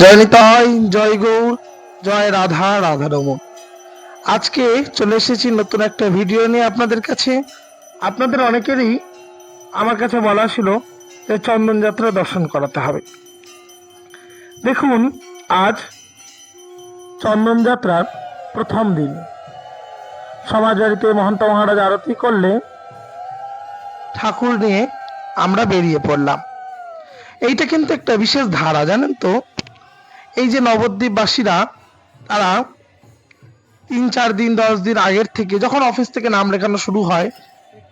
জয় নিতাই, জয় গৌর, জয় রাধা রাধা আজকে চলে এসেছি নতুন একটা ভিডিও নিয়ে আপনাদের কাছে। আপনাদের অনেকেরই আমার কাছে বলা ছিল যে চন্দন যাত্রা দর্শন করাতে হবে। দেখুন, আজ চন্দন যাত্রার প্রথম দিন। সমাজবাড়িতে মহন্ত মহারাজ আরতি করলে ঠাকুর নিয়ে আমরা বেরিয়ে পড়লাম। এইটা কিন্তু একটা বিশেষ ধারা, জানেন তো? এই যে নবদ্বীপবাসীরা, তারা তিন, চার দিন, দশ দিন আগের থেকে যখন অফিস থেকে নাম লেখানো শুরু হয়,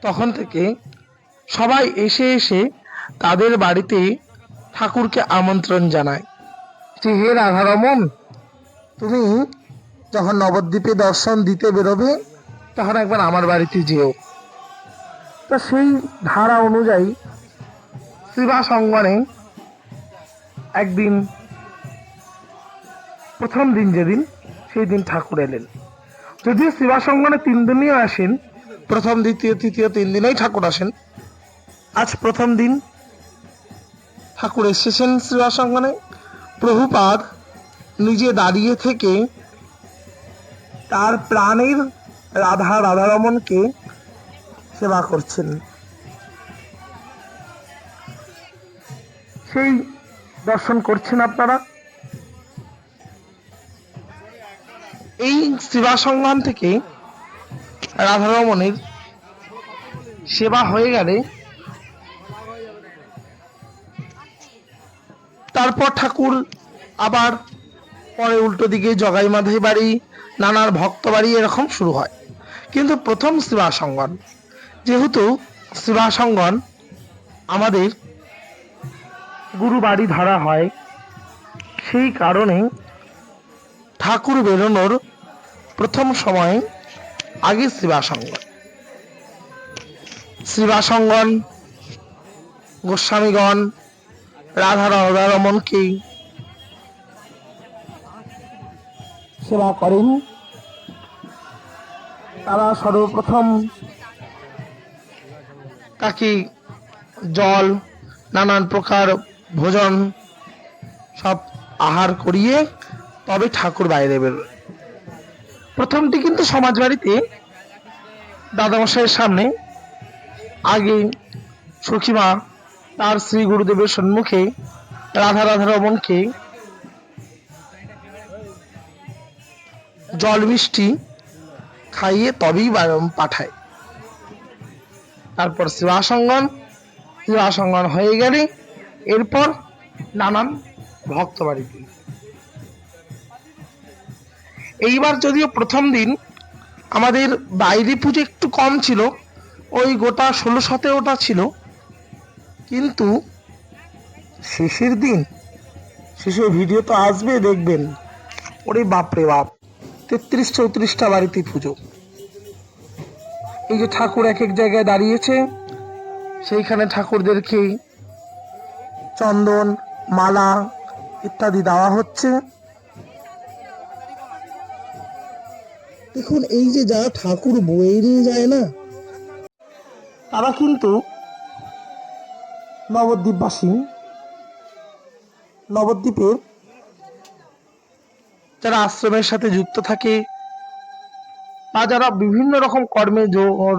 তখন থেকে সবাই এসে এসে তাদের বাড়িতে ঠাকুরকে আমন্ত্রণ জানায়। যে হে রাধারমন তুমি যখন নবদ্বীপে দর্শন দিতে বেরোবে, তখন একবার আমার বাড়িতে যেও। তা সেই ধারা অনুযায়ী শ্রীবাস অঙ্গনে একদিন প্রথম দিন যেদিন, সেই দিন ঠাকুর এলেন। যদিও শ্রীবাস অঙ্গনে তিন দিনই আসেন, প্রথম, দ্বিতীয়, তৃতীয় তিন দিনেই ঠাকুর আসেন। আজ প্রথম দিন ঠাকুর এসেছেন শ্রীবাস অঙ্গনে প্রভুপাদ নিজে দাঁড়িয়ে থেকে তার প্রাণের রাধা রাধারমনকে সেবা করছেন। সেই দর্শন করছেন আপনারা? এই সেবা সংগ্রাম থেকে রাধারমণের সেবা হয়ে গেলে তারপর ঠাকুর আবার পরে উল্টো দিকে জগাই মাধাই বাড়ি, নানার ভক্ত বাড়ি এরকম শুরু হয়। কিন্তু প্রথম শিবাসঙ্গন যেহেতু শিবাসঙ্গন আমাদের গুরু বাড়ি ধরা হয়, সেই কারণে ঠাকুর বেরোনোর প্রথম সময়ে আগে শ্রীবাসঙ্গন। শ্রীবাসঙ্গন গোস্বামীগণ রাধা রাধারমনকে সেবা করেন। তারা সর্বপ্রথম তাকে জল নানান প্রকার ভোজন সব আহার করিয়ে তবে ঠাকুর বাইরে বেরোয় প্রথমটি কিন্তু সমাজ বাড়িতে দাদামশাইয়ের সামনে আগে সখীমা তার শ্রী গুরুদেবের সম্মুখে রাধা রাধা রমনকে জল মিষ্টি খাইয়ে তবেই পাঠায়। তারপর শিবাসঙ্গন শিবাসঙ্গন হয়ে গেলে এরপর নানান ভক্ত বাড়িতে এইবার যদিও প্রথম দিন, আমাদের বাইরে পুজো একটু কম ছিল, ওই গোটা ষোলো সতেরোটা ছিল। কিন্তু শেষের দিন, শেষের ভিডিও তো আসবে, দেখবেন। ওরে বাপরে বাপ, তেত্রিশ চৌত্রিশটা বাড়িতে পুজো। এই যে ঠাকুর এক এক জায়গায় দাঁড়িয়েছে, সেইখানে ঠাকুরদেরকে চন্দন, মালা ইত্যাদি দেওয়া হচ্ছে। দেখুন এই যে যারা ঠাকুর বয়ে নিয়ে যায় না, তারা কিন্তু নবদ্বীপবাসী, নবদ্বীপের যারা আশ্রমের সাথে যুক্ত থাকে বা যারা বিভিন্ন রকম কর্মে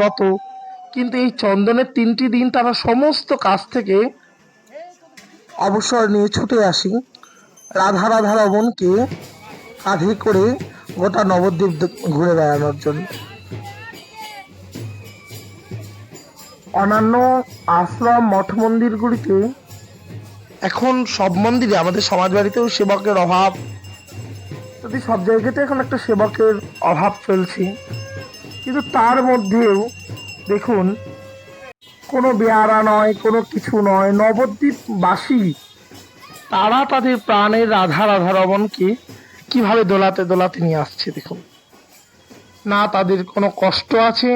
রত, কিন্তু এই চন্দনের তিনটি দিন তারা সমস্ত কাজ থেকে অবসর নিয়ে ছুটে আসি। রাধা রাধা রমনকে কাঁধে করে গোটা নবদ্বীপ ঘুরে বেড়ানোর জন্য। অন্যান্য আশ্রম, মঠ মন্দিরগুলিতে এখন সব মন্দিরে আমাদের সমাজ বাড়িতেও সেবকের অভাব। যদি সব জায়গাতে এখন একটা সেবকের অভাব চলছে, কিন্তু তার মধ্যেও দেখুন, কোনো বেয়ারা নয়, কোনো কিছু নয়, নবদ্বীপবাসী, তারা তাদের প্রাণের রাধা রাধা রমনকে কীভাবে দোলাতে দোলাতে নিয়ে আসছে দেখুন। না তাদের কোনো কষ্ট আছে,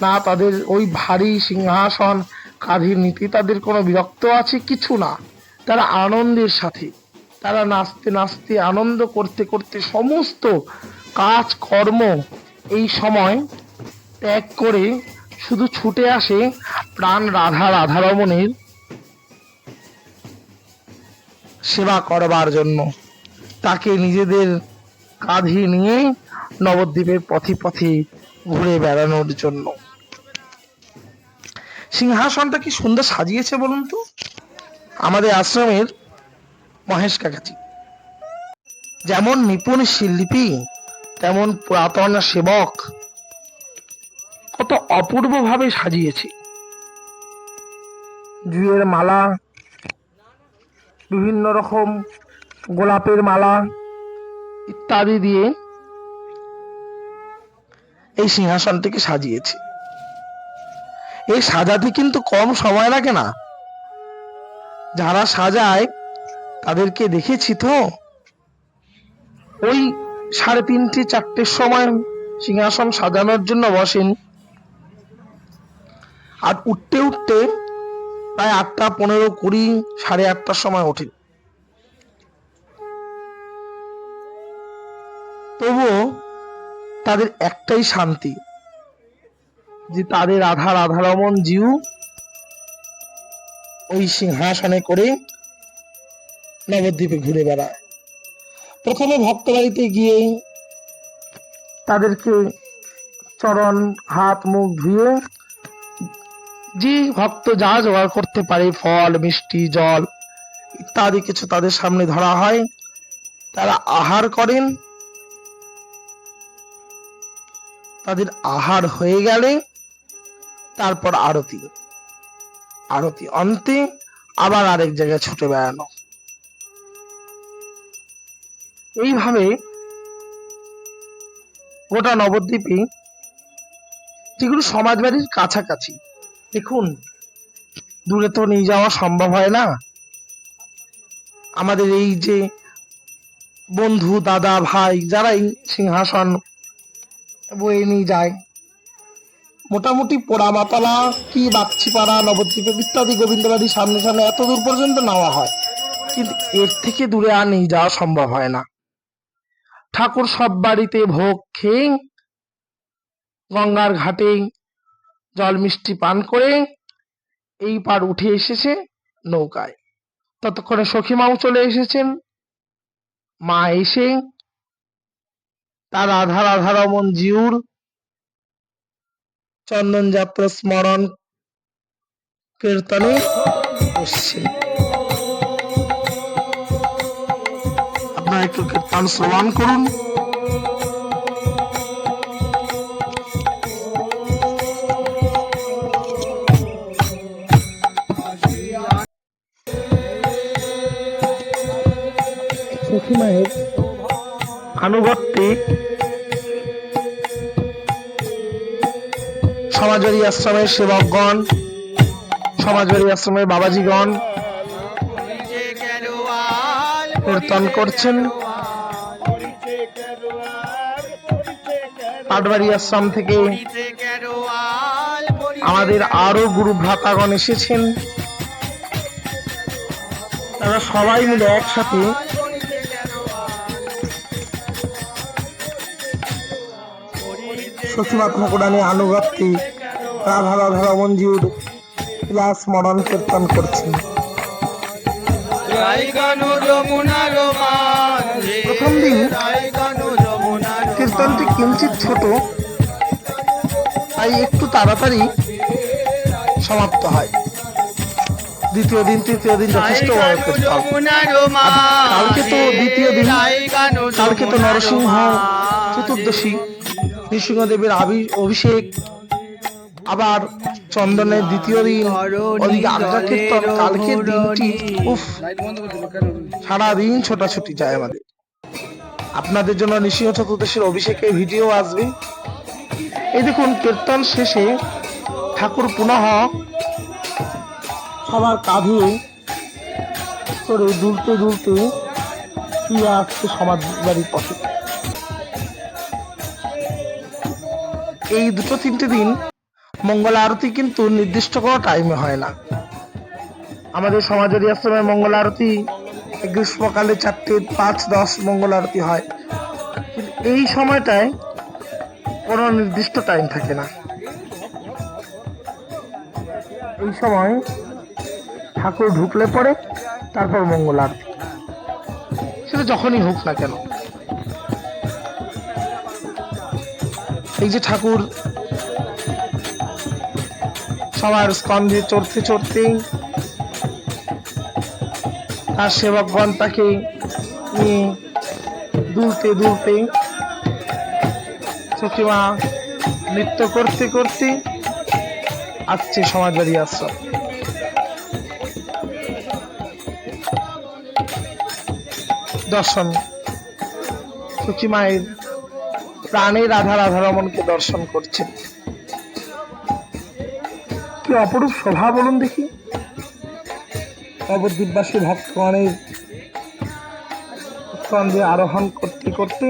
না তাদের ওই ভারী সিংহাসন কাঁধে নিতে তাদের কোনো বিরক্ত আছে, কিছু না। তারা আনন্দের সাথে, তারা নাচতে নাচতে, আনন্দ করতে করতে সমস্ত কাজ, কর্ম এই সময় ত্যাগ করে শুধু ছুটে আসে প্রাণ রাধা রাধারমণের সেবা করবার জন্য। তাকে নিজেদের কাঁধে নিয়ে নবদ্বীপের পথে পথে ঘুরে বেড়ানোর জন্য। সিংহাসনটা কি সুন্দর সাজিয়েছে বলুন তো? আমাদের আশ্রমের মহেশ কাকাজি। যেমন নিপুণ শিল্পী, তেমন পুরাতন সেবক, কত অপূর্ব ভাবে সাজিয়েছে। জুয়ের মালা, বিভিন্ন রকম গোলাপের মালা ইত্যাদি দিয়ে এই সিংহাসনটিকে সাজিয়েছে। এই সাজাতে কিন্তু কম সময় লাগে না। যারা সাজায়, তাদেরকে দেখেছি তো? ওই সাড়ে তিনটে, চারটের সময় সিংহাসন সাজানোর জন্য বসেন। আর উঠতে উঠতে প্রায় আটটা, পনেরো, কুড়ি, সাড়ে আটটার সময় ওঠেন। তবুও তাদের একটাই শান্তি, যে তাদের আধা রাধারমন জিউ ওই সিংহাসনে করে নবদ্বীপে ঘুরে বেড়ায়। প্রথমে ভক্ত বাড়িতে গিয়ে তাদেরকে চরণ, হাত, মুখ ধুয়ে যে ভক্ত যা জোগাড় করতে পারে, ফল, মিষ্টি, জল ইত্যাদি কিছু তাদের সামনে ধরা হয়, তারা আহার করেন। তাদের আহার হয়ে গেলে তারপর আরতি। আরতি অন্তে আবার আরেক জায়গায় ছুটে বেড়ানো। এইভাবে গোটা নবদ্বীপে যেগুলো সমাজবাড়ির কাছাকাছি, দেখুন, দূরে তো নিয়ে যাওয়া সম্ভব হয় না। আমাদের এই যে বন্ধু, দাদা, ভাই, যারাই সিংহাসন বয়ে নিয়ে যায়। মোটামুটি পোড়ামাতলা কি বাগচিপাড়া, নবদ্বীপ ইত্যাদি গোবিন্দবাড়ি সামনে সামনে এত দূর পর্যন্ত নেওয়া হয়। কিন্তু এর থেকে দূরে আর নিয়ে যাওয়া সম্ভব হয় না। ঠাকুর সব বাড়িতে ভোগ খেয়ে, গঙ্গার ঘাটে জল মিষ্টি পান করে এই পার উঠে এসেছে নৌকায়। ততক্ষণে সখীমাও চলে এসেছেন। মা এসে তার আধার আধার অমন জিউর। চন্দন যাত্রা স্মরণ কীর্তনে বসছেন আপনারা একটু কীর্তন শ্রবণ করুন। সখী মায়ের আনুগত্যিক সমাজবাড়ি আশ্রমের সেবকগণ সমাজবাড়ি আশ্রমের বাবাজিগণ কীর্তন করছেন। পাটবাড়ি আশ্রম থেকে আমাদের আরও গুরু ভ্রাতাগণ এসেছেন। তারা সবাই মিলে একসাথে সচিমাত মুকুরানি আনুগত্যে রাধা রাধা রমনজিউর ক্লাস স্মরণ কীর্তন করছেন প্রথম দিন কীর্তনটি কিঞ্চিত ছোট তাই একটু তাড়াতাড়ি সমাপ্ত হয়। দ্বিতীয় দিন তৃতীয় দিন যথেষ্ট বড় কালকে। তো দ্বিতীয় দিন কালকে তো নরসিংহ চতুর্দশী। নৃসিংহদেবের অভিষেক, আবার চন্দনের দ্বিতীয় দিন, ওদিকে আজ্ঞা কীর্তন, কালকের দিনটি, উফ, সারাদিন ছোটাছুটি যায় আমাদের। আপনাদের জন্য নৃসিংহ চতুর্দশীর অভিষেকে ভিডিও আসবে। এই দেখুন, কীর্তন শেষে ঠাকুর পুনঃ সবার কাঁধে করে দুলতে দুলতে ফিরে আসছে সমাজ বাড়ির পথে। এই দুটো তিনটে দিন মঙ্গল আরতি কিন্তু নির্দিষ্ট কোনো টাইমে হয় না। আমাদের সমাজের আশ্রমে মঙ্গল আরতি গ্রীষ্মকালে চারটে পাঁচ দশ মঙ্গল আরতি হয়। কিন্তু এই সময়টায় কোনো নির্দিষ্ট টাইম থাকে না। এই সময় ঠাকুর ঢুকলে পরে তারপর মঙ্গল আরতি। সেটা যখনই হোক না কেন। এই যে ঠাকুর, সবার স্কন্ধে চড়তে চড়তে তার সেবকগণ তাকে নিয়ে দুলতে দুলতে সখীমা নৃত্য করতে করতে আসছে সমাজবাড়ি আশ্রম। দর্শন সখী মায়ের প্রাণের রাধা রাধা রমনকে দর্শন করছেন। কি অপরূপ শোভা বলুন দেখি। নবদ্বীপবাসী ভক্তগণের স্কন্ধে আরোহণ করতে করতে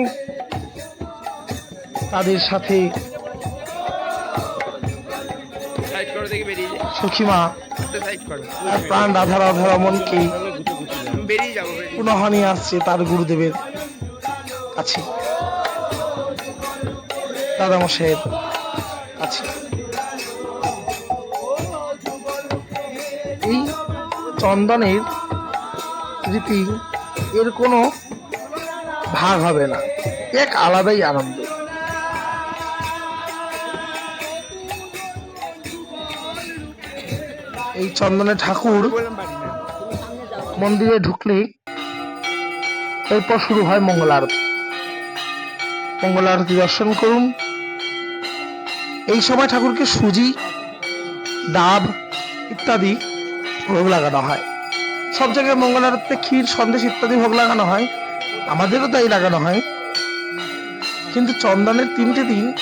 তাদের সাথে সাইড করো দেখি সখীমা প্রাণ রাধা রাধা রমনকে আমি বেরিয়ে যাব বেরিয়ে পুনঃ নিয়ে আসছে তার গুরুদেবের কাছে। দাদামশাইয়ের কাছে এই চন্দনের রীতি এর কোনো ভাগ হবে না। এক আলাদাই আনন্দ। এই চন্দনের ঠাকুর মন্দিরে ঢুকলে এরপর শুরু হয় মঙ্গল আরতি মঙ্গল আরতি দর্শন করুন। এই সময় ঠাকুরকে সুজি, ডাব ইত্যাদি ভোগ লাগানো হয়। সব জায়গায় মঙ্গল আরতিতে ক্ষীর, সন্দেশ ইত্যাদি ভোগ লাগানো হয়। আমাদেরও তাই লাগানো হয়। কিন্তু চন্দনের তিনটে দিন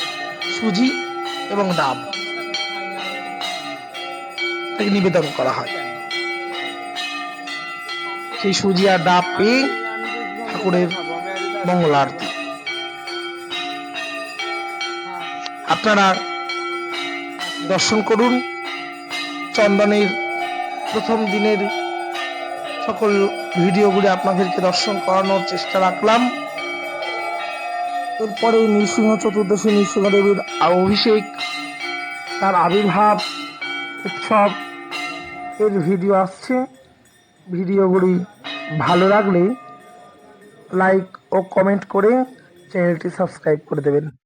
সুজি এবং ডাব তাকে নিবেদন করা হয়। সেই সুজি আর ডাব পেয়ে ঠাকুরের মঙ্গল আরতি আপনারা দর্শন করুন। চন্দনের প্রথম দিনের সকল ভিডিওগুলি আপনাদেরকে দর্শন করানোর চেষ্টা রাখলাম। এরপরে নৃসিংহ চতুর্দশী নৃসিংহদেবীর অভিষেক, তার আবির্ভাব, উৎসব, এর ভিডিও আসছে। ভিডিওগুলি ভালো লাগলে লাইক ও কমেন্ট করে চ্যানেলটি সাবস্ক্রাইব করে দেবেন।